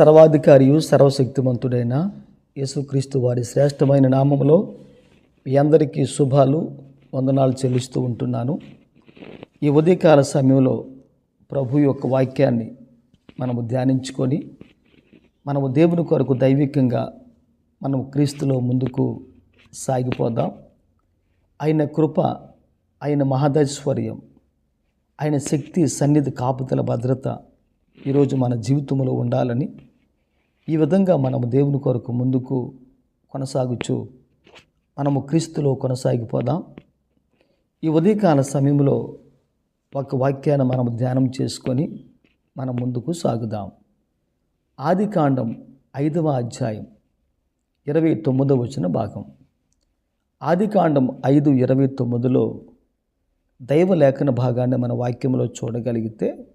సర్వాధికారియు సర్వశక్తిమంతుడైన యేసుక్రీస్తు వారి శ్రేష్టమైన నామములో మీ అందరికీ శుభాలు వందనాలు చెల్లిస్తూ ఉంటున్నాను. ఈ ఉదయకాల సమయంలో ప్రభు యొక్క వాక్యాన్ని మనము ధ్యానించుకొని మనము దేవుని కొరకు దైవికంగా మనము క్రీస్తులో ముందుకు సాగిపోదాం. ఆయన కృప ఆయన మహదైశ్వర్యం ఆయన శక్తి సన్నిధి కాపుతల భద్రత ఈరోజు మన జీవితంలో ఉండాలని ఈ విధంగా మనము దేవుని కొరకు ముందుకు కొనసాగుచు మనము క్రీస్తులో కొనసాగిపోదాం. ఈ ఉదయకాల సమయంలో ఒక వాక్యాన్ని మనం ధ్యానం చేసుకొని మనం ముందుకు సాగుదాం. ఆది కాండం ఐదవ అధ్యాయం ఇరవై తొమ్మిదవ వచ్చిన భాగం. ఆది కాండం ఐదు ఇరవై తొమ్మిదిలో దైవలేఖన భాగాన్ని మన వాక్యంలో చూడగలిగితే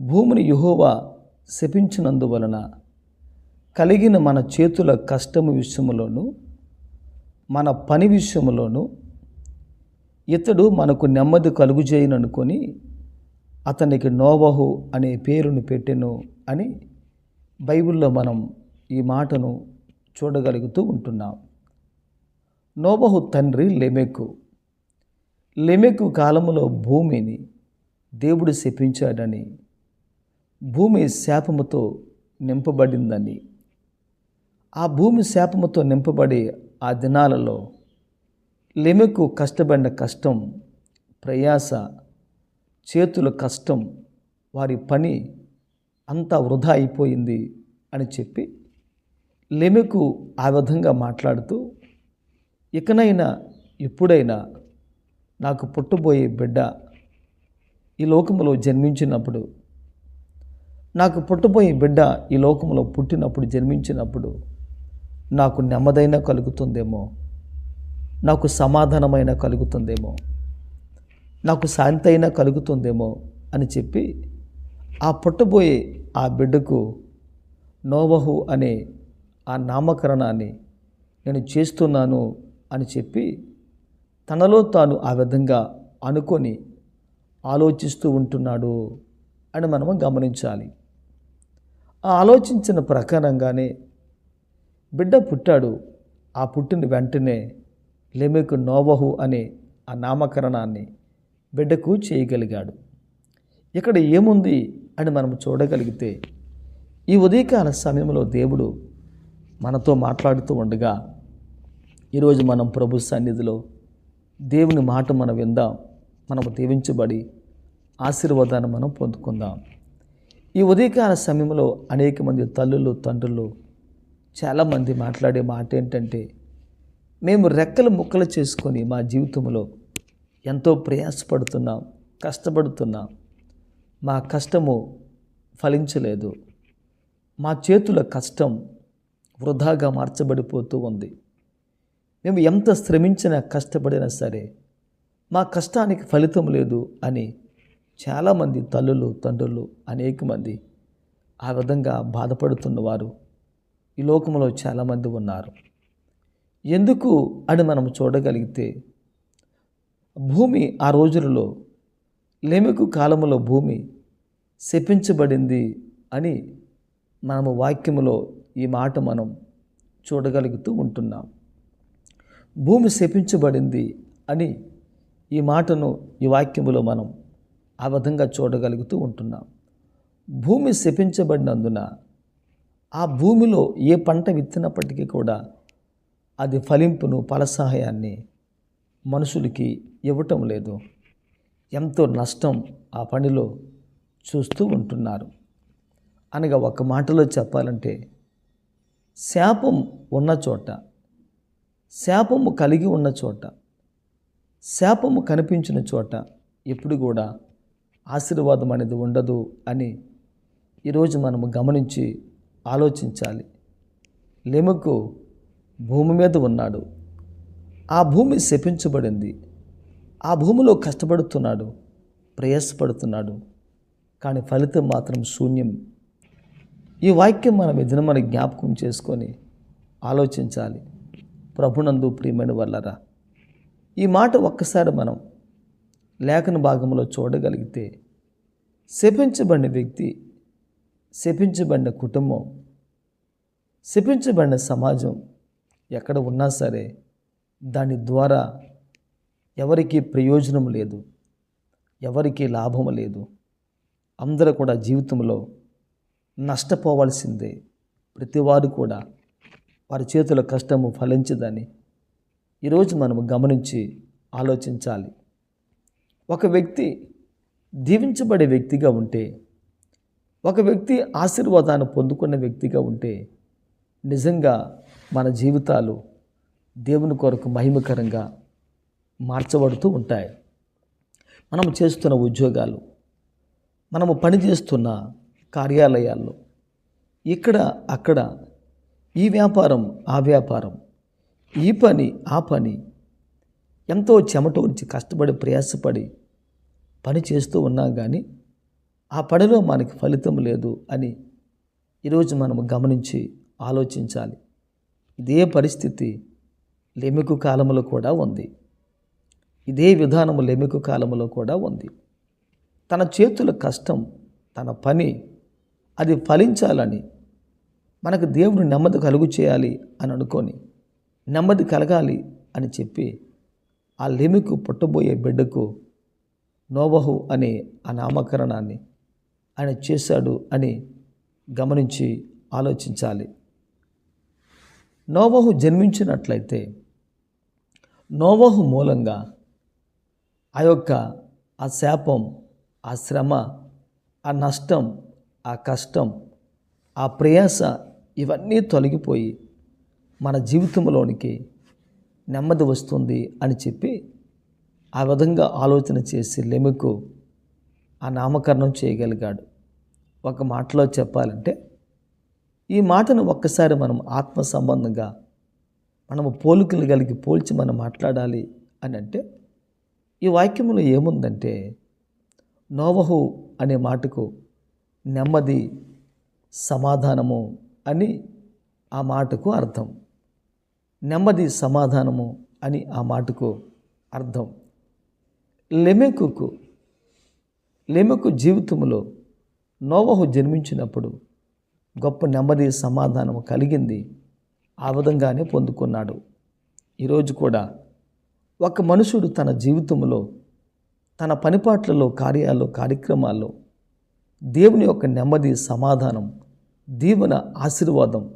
భూమిని యుహోవా శపించినందువలన కలిగిన మన చేతుల కష్టము విషయంలోనూ మన పని విషయంలోనూ ఇతడు మనకు నెమ్మది కలుగుజేయననుకొని అతనికి నోవహు అనే పేరును పెట్టెను అని బైబిల్లో మనం ఈ మాటను చూడగలుగుతూ ఉంటున్నాం. నోబహు తండ్రి లెమెకు. లెమెకు కాలంలో భూమిని దేవుడు శపించాడని భూమి శాపముతో నింపబడిందని. ఆ భూమి శాపముతో నింపబడి ఆ దినాలలో లెమెకు కష్టపడిన కష్టం ప్రయాస చేతుల కష్టం వారి పని అంతా వృధా అయిపోయింది అని చెప్పి లెమెకు ఆ విధంగా మాట్లాడుతూ ఇకనైనా ఎప్పుడైనా నాకు పుట్టబోయే బిడ్డ ఈ లోకములో జన్మించినప్పుడు నాకు పుట్టబోయే బిడ్డ ఈ లోకంలో పుట్టినప్పుడు జన్మించినప్పుడు నాకు నెమ్మదైన కలుగుతుందేమో? నాకు సమాధానమైన కలుగుతుందేమో? నాకు శాంతి అయినా కలుగుతుందేమో? అని చెప్పి ఆ పుట్టబోయే ఆ బిడ్డకు నోవహు అనే ఆ నామకరణాన్ని నేను చేస్తున్నాను అని చెప్పి తనలో తాను ఆ విధంగా అనుకొని ఆలోచిస్తూ ఉంటున్నాడు అని మనము గమనించాలి. ఆలోచించిన ప్రకారంగానే బిడ్డ పుట్టాడు. ఆ పుట్టిన వెంటనే లెమెకు నోవహు అనే ఆ నామకరణాన్ని బిడ్డకు చేయగలిగాడు. ఇక్కడ ఏముంది అని మనం చూడగలిగితే ఈ ఉదయకాల సమయంలో దేవుడు మనతో మాట్లాడుతూ ఉండగా ఈరోజు మనం ప్రభు సన్నిధిలో దేవుని మాట మనం విందాం. మనము దీవించబడి ఆశీర్వాదాన్ని మనం పొందుకుందాం. ఈ ఉదయకాల సమయంలో అనేక మంది తల్లులు తండ్రులు చాలామంది మాట్లాడే మాట ఏంటంటే మేము రెక్కలు ముక్కలు చేసుకొని మా జీవితంలో ఎంతో ప్రయాసపడుతున్నాం కష్టపడుతున్నాం. మా కష్టము ఫలించలేదు. మా చేతుల కష్టం వృధాగా మార్చబడిపోతూ ఉంది. మేము ఎంత శ్రమించినా కష్టపడినా సరే మా కష్టానికి ఫలితం లేదు అని చాలామంది తల్లులు తండ్రులు అనేక మంది ఆ విధంగా బాధపడుతున్నవారు. ఈ లోకంలో చాలామంది ఉన్నారు. ఎందుకు అని మనం చూడగలిగితే భూమి ఆ రోజులలో లేమికు కాలంలో భూమి శపించబడింది అని మనము వాక్యములో ఈ మాట మనం చూడగలుగుతూ ఉంటున్నాం. భూమి శపించబడింది అని ఈ మాటను ఈ వాక్యములో మనం ఆ విధంగా చూడగలుగుతూ ఉంటున్నాం. భూమి శపించబడినందున ఆ భూమిలో ఏ పంట విత్తినప్పటికీ కూడా అది ఫలింపును ఫలసహాయాన్ని మనుషులకి ఇవ్వటం లేదు. ఎంతో నష్టం ఆ పనిలో చూస్తూ ఉంటున్నారు. అనగా ఒక మాటలో చెప్పాలంటే శాపం ఉన్న చోట శాపము కలిగి ఉన్న చోట శాపము కనిపించిన చోట ఎప్పుడు కూడా ఆశీర్వాదం అనేది ఉండదు అని ఈరోజు మనము గమనించి ఆలోచించాలి. లెముకు భూమి మీద ఉన్నాడు. ఆ భూమి శపించబడింది. ఆ భూమిలో కష్టపడుతున్నాడు ప్రయాసపడుతున్నాడు. కానీ ఫలితం మాత్రం శూన్యం. ఈ వాక్యం మనం ఎదిన మన జ్ఞాపకం చేసుకొని ఆలోచించాలి. ప్రభునందు ప్రియమైన వల్లరా ఈ మాట ఒక్కసారి మనం లేఖన భాగంలో చూడగలిగితే శపించబడిన వ్యక్తి శపించబడిన కుటుంబం శపించబడిన సమాజం ఎక్కడ ఉన్నా సరే దాని ద్వారా ఎవరికి ప్రయోజనం లేదు ఎవరికి లాభం లేదు. అందరూ కూడా జీవితంలో నష్టపోవాల్సిందే. ప్రతివారు కూడా వారి చేతుల కష్టము ఫలించదని ఈరోజు మనము గమనించి ఆలోచించాలి. ఒక వ్యక్తి దీవించబడే వ్యక్తిగా ఉంటే ఒక వ్యక్తి ఆశీర్వాదాన్ని పొందుకున్న వ్యక్తిగా ఉంటే నిజంగా మన జీవితాలు దేవుని కొరకు మహిమకరంగా మార్చబడుతూ ఉంటాయి. మనం చేస్తున్న ఉద్యోగాలు మనము పనిచేస్తున్న కార్యాలయాల్లో ఇక్కడ అక్కడ ఈ వ్యాపారం ఆ వ్యాపారం ఈ పని ఆ పని ఎంతో చెమటోర్చి కష్టపడి ప్రయాసపడి పని చేస్తూ ఉన్నాం కానీ ఆ పనిలో మనకి ఫలితం లేదు అని ఈరోజు మనం గమనించి ఆలోచించాలి. ఇదే పరిస్థితి లెమికు కాలంలో కూడా ఉంది. ఇదే విధానము లెమికు కాలంలో కూడా ఉంది. తన చేతుల కష్టం తన పని అది ఫలించాలని మనకు దేవుడు నెమ్మది కలుగు చేయాలి అని అనుకొని నెమ్మది కలగాలి అని చెప్పి ఆ లెమికు పుట్టబోయే బిడ్డకు నోవహు అనే ఆ నామకరణాన్ని ఆయన చేశాడు అని గమనించి ఆలోచించాలి. నోవహు జన్మించినట్లయితే నోవహు మూలంగా ఆ యొక్క ఆ శాపం ఆ శ్రమ ఆ నష్టం ఆ కష్టం ఆ ప్రయాస ఇవన్నీ తొలగిపోయి మన జీవితంలోనికి నెమ్మది వస్తుంది అని చెప్పి ఆ విధంగా ఆలోచన చేసి లెముకు ఆ నామకరణం చేయగలిగాడు. ఒక మాటలో చెప్పాలంటే ఈ మాటను ఒక్కసారి మనం ఆత్మ సంబంధంగా మనము పోలికలు కలిగి పోల్చి మనం మాట్లాడాలి అని అంటే ఈ వాక్యంలో ఏముందంటే నోవహు అనే మాటకు నెమ్మది సమాధానము అని ఆ మాటకు అర్థం. నెమ్మది సమాధానము అని ఆ మాటకు అర్థం. లెమెకుకు లెమెకు జీవితంలో నోవహు జన్మించినప్పుడు గొప్ప నెమ్మది సమాధానము కలిగింది. ఆ విధంగానే పొందుకున్నాడు. ఈరోజు కూడా ఒక మనుషుడు తన జీవితంలో తన పనిపాట్లలో కార్యాల్లో కార్యక్రమాల్లో దేవుని యొక్క నెమ్మది సమాధానం దీవెన ఆశీర్వాదం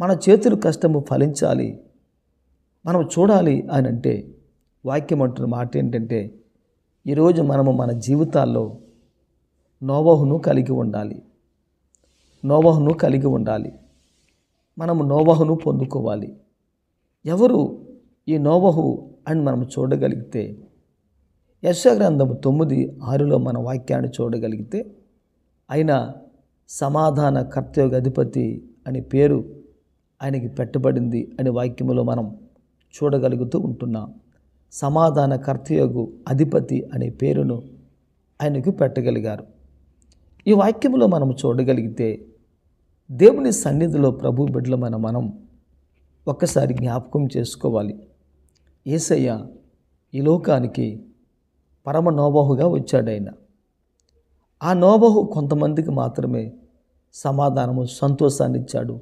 మన చేతులు కష్టము ఫలించాలి మనం చూడాలి అని అంటే వాక్యం అంటున్న మాట ఏంటంటే ఈరోజు మనము మన జీవితాల్లో నోవహును కలిగి ఉండాలి. నోవహును కలిగి ఉండాలి. మనము నోవహును పొందుకోవాలి. ఎవరు ఈ నోవహు అని మనం చూడగలిగితే యశగ్రంథము తొమ్మిది ఆరులో మన వాక్యాన్ని చూడగలిగితే ఆయన సమాధాన కర్తయోగ అధిపతి అనే పేరు ఆయనకి పెట్టబడింది అనే వాక్యములో మనం చూడగలుగుతూ ఉంటున్నాం. సమాధాన కర్తయగు అధిపతి అనే పేరును ఆయనకు పెట్టగలిగారు. ఈ వాక్యంలో మనం చూడగలిగితే దేవుని సన్నిధిలో ప్రభు బిడ్డలమైన మనం ఒక్కసారి జ్ఞాపకం చేసుకోవాలి. ఏసయ్య ఈ లోకానికి పరమ నోబహుగా వచ్చాడైన. ఆ నోబహు కొంతమందికి మాత్రమే సమాధానము సంతోషాన్ని ఇచ్చాడు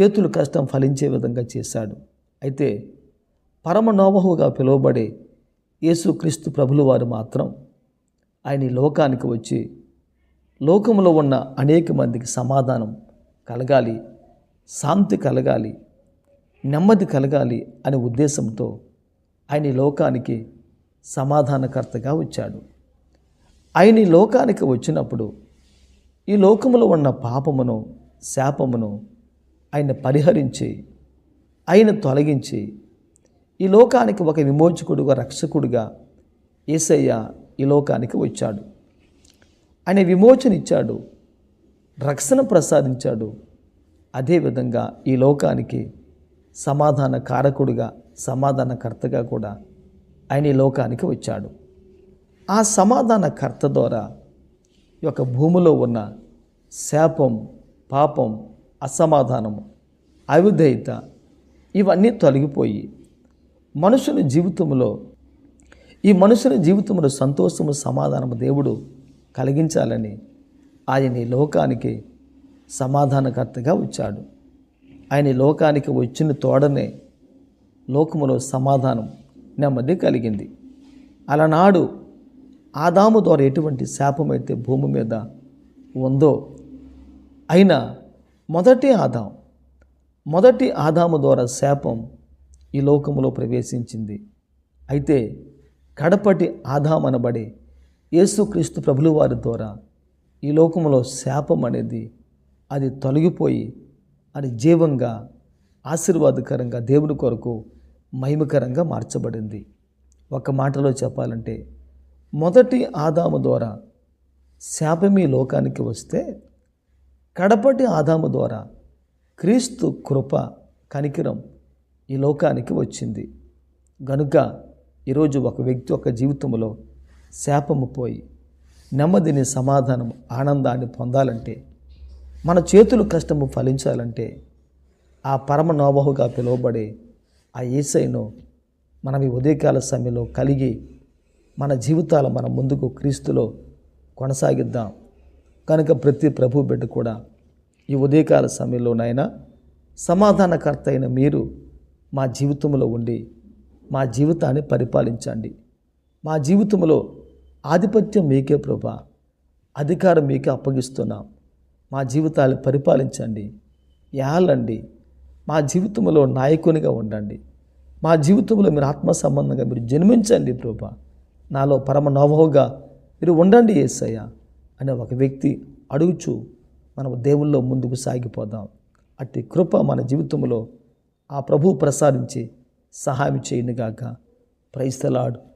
చేతులు కష్టం ఫలించే విధంగా చేశాడు. అయితే పరమనోవహుగా పిలువబడే యేసుక్రీస్తు ప్రభులు వారు మాత్రం ఆయన ఈ లోకానికి వచ్చి లోకంలో ఉన్న అనేక మందికి సమాధానం కలగాలి శాంతి కలగాలి నెమ్మది కలగాలి అనే ఉద్దేశంతో ఆయన ఈ లోకానికి సమాధానకర్తగా వచ్చాడు. ఆయన ఈ లోకానికి వచ్చినప్పుడు ఈ లోకములో ఉన్న పాపమును శాపమును ఆయన పరిహరించి ఆయన తొలగించి ఈ లోకానికి ఒక విమోచకుడుగా రక్షకుడుగా ఏసయ్య ఈ లోకానికి వచ్చాడు. ఆయన విమోచన ఇచ్చాడు రక్షణ ప్రసాదించాడు. అదేవిధంగా ఈ లోకానికి సమాధాన కారకుడుగా సమాధానకర్తగా కూడా ఆయన ఈ లోకానికి వచ్చాడు. ఆ సమాధానకర్త ద్వారా ఈ యొక్క భూమిలో ఉన్న శాపం పాపం అసమాధానము అవిధేయత ఇవన్నీ తొలగిపోయి మనుషుని జీవితంలో ఈ మనుషుని జీవితంలో సంతోషము సమాధానము దేవుడు కలిగించాలని ఆయన ఈ లోకానికి సమాధానకర్తగా వచ్చాడు. ఆయన ఈ లోకానికి వచ్చిన తోడనే లోకములో సమాధానం నెమ్మది కలిగింది. అలనాడు ఆదాము ద్వారా ఎటువంటి శాపమైతే భూమి మీద ఉందో అయినా మొదటి ఆదాం మొదటి ఆదాము ద్వారా శాపం ఈ లోకములో ప్రవేశించింది. అయితే కడపటి ఆదాం అనబడే యేసుక్రీస్తు ప్రభుల వారి ద్వారా ఈ లోకములో శాపం అనేది అది తొలగిపోయి అది జీవంగా ఆశీర్వాదకరంగా దేవుని కొరకు మహిమకరంగా మార్చబడింది. ఒక మాటలో చెప్పాలంటే మొదటి ఆదాము ద్వారా శాపం ఈ లోకానికి వస్తే కడపటి ఆదాము ద్వారా క్రీస్తు కృప కనికిరం ఈ లోకానికి వచ్చింది. గనుక ఈరోజు ఒక వ్యక్తి ఒక జీవితంలో శాపము పోయి నెమ్మదిని సమాధానం ఆనందాన్ని పొందాలంటే మన చేతులు కష్టము ఫలించాలంటే ఆ పరమ నోబహుగా పిలువబడే ఆ ఏసైను మనం ఈ ఉదయకాల సమయంలో కలిగి మన జీవితాల మన ముందుకు క్రీస్తులో కొనసాగిద్దాం. కనుక ప్రతి ప్రభు బిడ్డ కూడా ఈ ఉదయకాల సమయంలోనైనా సమాధానకర్త అయిన మీరు మా జీవితంలో ఉండి మా జీవితాన్ని పరిపాలించండి. మా జీవితంలో ఆధిపత్యం మీకే ప్రభా. అధికారం మీకే అప్పగిస్తున్నాం. మా జీవితాలు పరిపాలించండి. ఏలండి మా జీవితంలో నాయకునిగా ఉండండి. మా జీవితంలో మీరు ఆత్మ సంబంధంగా మీరు జన్మించండి ప్రభా. నాలో పరమ నోవహుగా మీరు ఉండండి ఏసయ్య అనే ఒక వ్యక్తి అడుగుచు మనం దేవుల్లో ముందుకు సాగిపోదాం. అట్టి కృప మన జీవితంలో ఆ ప్రభు ప్రసాదించి సహాయం చేయనుగాక. ప్రైస్తలాడు